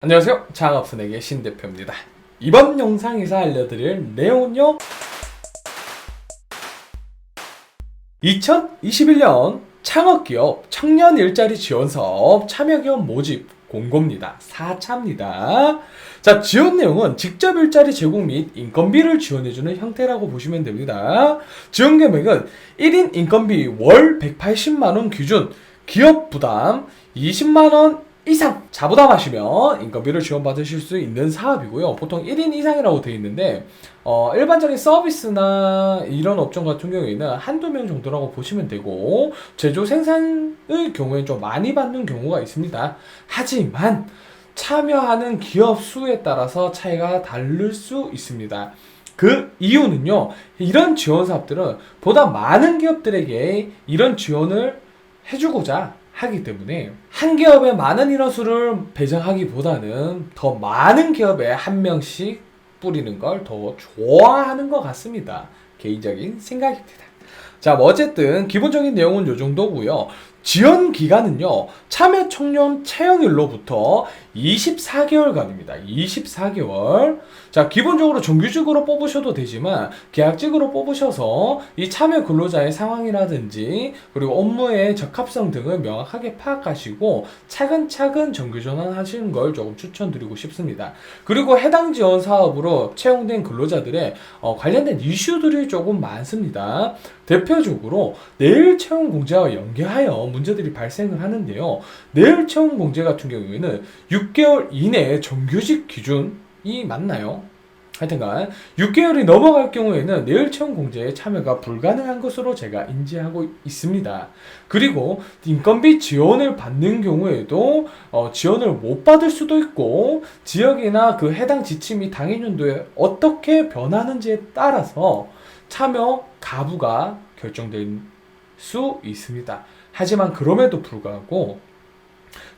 안녕하세요. 창업순에게 신대표입니다. 이번 영상에서 알려드릴 내용은요. 2021년 창업기업 청년 일자리 지원 사업 참여기업 모집 공고입니다. 4차입니다. 자, 지원 내용은 직접 일자리 제공 및 인건비를 지원해주는 형태라고 보시면 됩니다. 지원 금액은 1인 인건비 월 180만원 기준 기업 부담 20만원 이상 자부담 하시면 인건비를 지원받으실 수 있는 사업이고요. 보통 1인 이상이라고 되어 있는데 어, 일반적인 서비스나 이런 업종 같은 경우에는 한두 명 정도라고 보시면 되고 제조 생산의 경우에 좀 많이 받는 경우가 있습니다. 하지만 참여하는 기업 수에 따라서 차이가 다를 수 있습니다. 그 이유는요, 이런 지원 사업들은 보다 많은 기업들에게 이런 지원을 해주고자 하기 때문에 한 기업에 많은 인원수를 배정하기보다는 더 많은 기업에 한 명씩 뿌리는 걸 더 좋아하는 것 같습니다. 개인적인 생각입니다. 자, 뭐 어쨌든 기본적인 내용은 요 정도고요. 지원 기간은요. 참여 청년 채용일로부터 24개월간입니다. 24개월. 자, 기본적으로 정규직으로 뽑으셔도 되지만 계약직으로 뽑으셔서 이 참여 근로자의 상황이라든지 그리고 업무의 적합성 등을 명확하게 파악하시고 차근차근 정규 전환 하시는 걸 조금 추천드리고 싶습니다. 그리고 해당 지원 사업으로 채용된 근로자들의 어, 관련된 이슈들이 조금 많습니다. 대표적으로 내일 채용 공제와 연계하여 문제들이 발생을 하는데요. 내일 채용 공제 같은 경우에는 6개월 이내에 정규직 기준이 맞나요? 하여튼간 6개월이 넘어갈 경우에는 내일 채용 공제에 참여가 불가능한 것으로 제가 인지하고 있습니다. 그리고 인건비 지원을 받는 경우에도 어, 지원을 못 받을 수도 있고 지역이나 그 해당 지침이 당해년도에 어떻게 변하는지에 따라서 참여 가부가 결정될 수 있습니다. 하지만 그럼에도 불구하고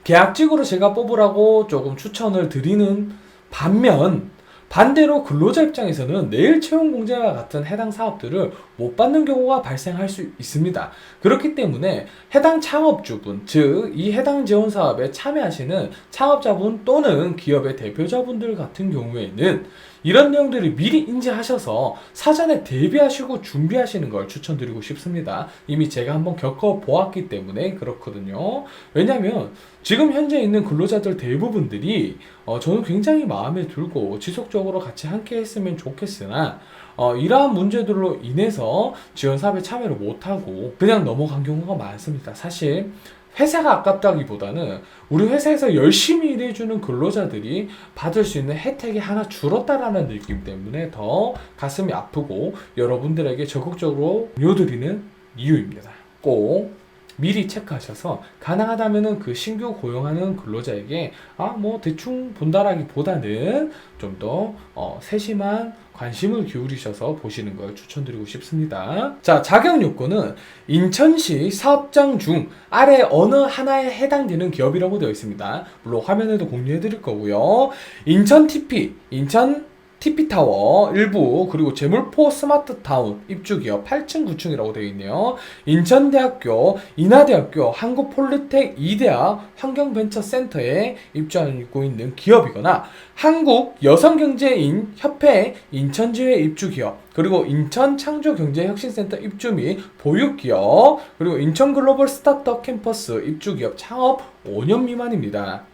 계약직으로 제가 뽑으라고 조금 추천을 드리는 반면 반대로 근로자 입장에서는 내일 채용 공제와 같은 해당 사업들을 못 받는 경우가 발생할 수 있습니다. 그렇기 때문에 해당 창업주분, 즉 이 해당 지원 사업에 참여하시는 창업자분 또는 기업의 대표자분들 같은 경우에는 이런 내용들을 미리 인지하셔서 사전에 대비하시고 준비하시는 걸 추천드리고 싶습니다. 이미 제가 한번 겪어보았기 때문에 그렇거든요. 왜냐하면 지금 현재 있는 근로자들 대부분들이 어, 저는 굉장히 마음에 들고 지속적으로 같이 함께 했으면 좋겠으나 어, 이러한 문제들로 인해서 지원 사업에 참여를 못하고 그냥 넘어간 경우가 많습니다. 사실 회사가 아깝다기보다는 우리 회사에서 열심히 일해주는 근로자들이 받을 수 있는 혜택이 하나 줄었다라는 느낌 때문에 더 가슴이 아프고 여러분들에게 적극적으로 요드리는 이유입니다. 꼭 미리 체크하셔서 가능하다면은 그 신규 고용하는 근로자에게 아 뭐 대충 본다라기보다는 좀더 어, 세심한 관심을 기울이셔서 보시는 걸 추천드리고 싶습니다. 자 자격 요건은 인천시 사업장 중 아래 어느 하나에 해당되는 기업이라고 되어 있습니다. 물론 화면에도 공유해 드릴 거고요. 인천 TP, 인천 TP타워 일부 그리고 제물포 스마트타운 입주기업 8층 9층이라고 되어 있네요. 인천대학교, 인하대학교, 한국폴리텍 2대학 환경벤처센터에 입주하고 있는 기업이거나 한국 여성경제인 협회 인천지회 입주기업 그리고 인천 창조경제혁신센터 입주 및 보육기업 그리고 인천 글로벌 스타트업 캠퍼스 입주기업 창업 5년 미만입니다.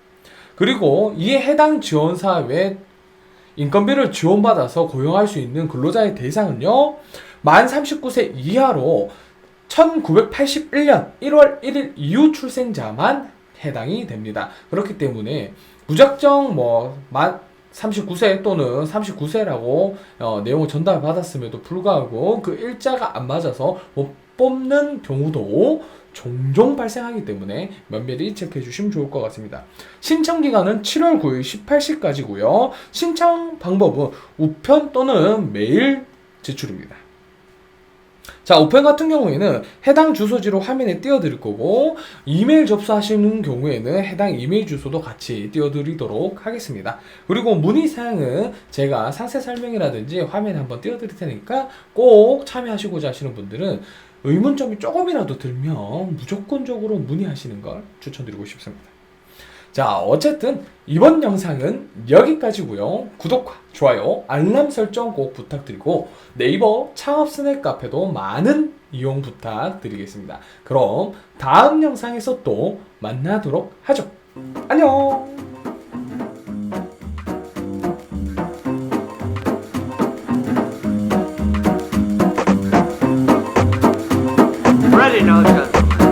그리고 이에 해당 지원 사업에 인건비를 지원받아서 고용할 수 있는 근로자의 대상은요, 만 39세 이하로 1981년 1월 1일 이후 출생자만 해당이 됩니다. 그렇기 때문에 무작정 뭐, 만 39세 또는 39세라고 어, 내용을 전달받았음에도 불구하고 그 일자가 안 맞아서 못 뽑는 경우도 종종 발생하기 때문에 면밀히 체크해 주시면 좋을 것 같습니다. 신청 기간은 7월 9일 18시까지고요. 신청 방법은 우편 또는 메일 제출입니다. 자, 우편 같은 경우에는 해당 주소지로 화면에 띄워드릴 거고, 이메일 접수하시는 경우에는 해당 이메일 주소도 같이 띄워드리도록 하겠습니다. 그리고 문의사항은 제가 상세 설명이라든지 화면에 한번 띄워드릴 테니까 꼭 참여하시고자 하시는 분들은 의문점이 조금이라도 들면 무조건적으로 문의하시는 걸 추천드리고 싶습니다. 자, 어쨌든 이번 영상은 여기까지고요. 구독과 좋아요, 알람 설정 꼭 부탁드리고 네이버 창업 스낵 카페도 많은 이용 부탁드리겠습니다. 그럼 다음 영상에서 또 만나도록 하죠. 안녕.